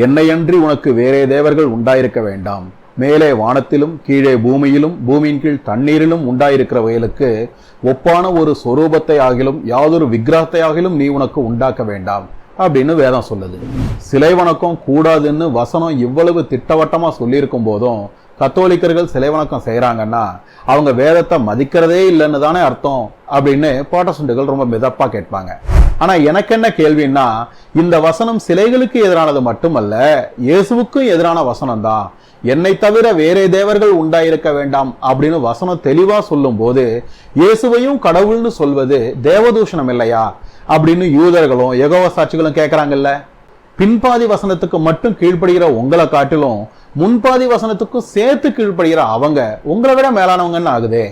என்னையன்றி உனக்கு வேறே தேவர்கள் உண்டாயிருக்க வேண்டாம். மேலே வானத்திலும் கீழே பூமியிலும் பூமியின் கீழ் தண்ணீரிலும் உண்டாயிருக்கிற வயலுக்கு ஒப்பான ஒரு சொரூபத்தை ஆகிலும் யாதொரு விக்கிரகத்தை ஆகிலும் நீ உனக்கு உண்டாக்க வேண்டாம் அப்படின்னு வேதம் சொல்லுது. சிலை வணக்கம் கூடாதுன்னு வசனம் இவ்வளவு திட்டவட்டமா சொல்லியிருக்கும் போதும் கத்தோலிக்கர்கள் சிலை வணக்கம் செய்யறாங்கன்னா அவங்க வேதத்தை மதிக்கிறதே இல்லைன்னு தானே அர்த்தம் அப்படின்னு பாட்டசுண்டுகள் ரொம்ப மிதப்பா கேட்பாங்க. ஆனா எனக்கு என்ன கேள்வின்னா இந்த வசனம் சிலைகளுக்கு எதிரானது மட்டுமல்ல இயேசுவுக்கும் எதிரான வசனம் தான் என்னை தவிர வேறே தேவர்கள் உண்டாயிருக்க வேண்டாம் அப்படின்னு வசனம் தெளிவா சொல்லும் போது இயேசுவையும் கடவுள்னு சொல்வது தேவதூஷணம் இல்லையா? அப்படின்னு யூதர்களும் எகோவ சாட்சிகளும் கேட்கறாங்கல்ல பின்பாதி வசனத்துக்கு மட்டும் கீழ்ப்படுகிற உங்களை காட்டிலும் முன்பாதி வசனத்துக்கும் சேர்த்து கீழ்ப்படுகிற அவங்க உங்களை விட மேலானவங்கன்னு ஆகுதே.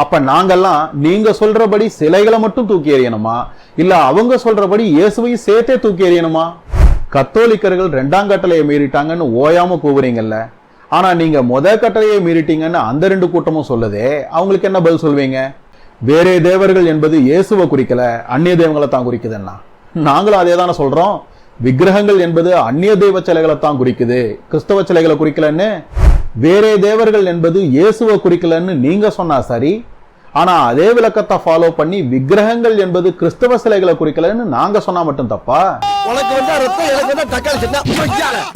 அப்ப நாங்கெல்லாம் நீங்க சொல்றபடி சிலைகளை மட்டும் தூக்கி எறியணுமா? இல்ல அவங்க சொல்றபடி இயேசுவையும் சேர்த்தே தூக்கி எறியணுமா? கத்தோலிக்கர்கள் ரெண்டாம் கட்டளையை மீறிட்டாங்கன்னு ஓயாம கூவுறீங்கல்ல. ஆனா நீங்க முத கட்டளையை மீறிட்டீங்கன்னு அந்த ரெண்டு கூட்டமும் சொல்லுதே. அவங்களுக்கு என்ன பதில் சொல்வீங்க? வேறே தேவர்கள் என்பது இயேசுவை குறிக்கல அந்நிய தெய்வங்களை தான் குறிக்குதுன்னா. நாங்களும் அதே தானே சொல்றோம். விக்கிரகங்கள் என்பது அந்நிய தெய்வ சிலைகளை தான் குறிக்குது. கிறிஸ்தவ சிலைகளை குறிக்கலன்னு வேறே தேவர்கள் என்பது இயேசுவை குறிக்கலன்னு நீங்க சொன்னா சரி ஆனா அதே விளக்கத்தை ஃபாலோ பண்ணி விக்கிரகங்கள் என்பது கிறிஸ்தவ சிலைகளை குறிக்கலன்னு நாங்க சொன்னா மட்டும் தப்பா? உனக்கு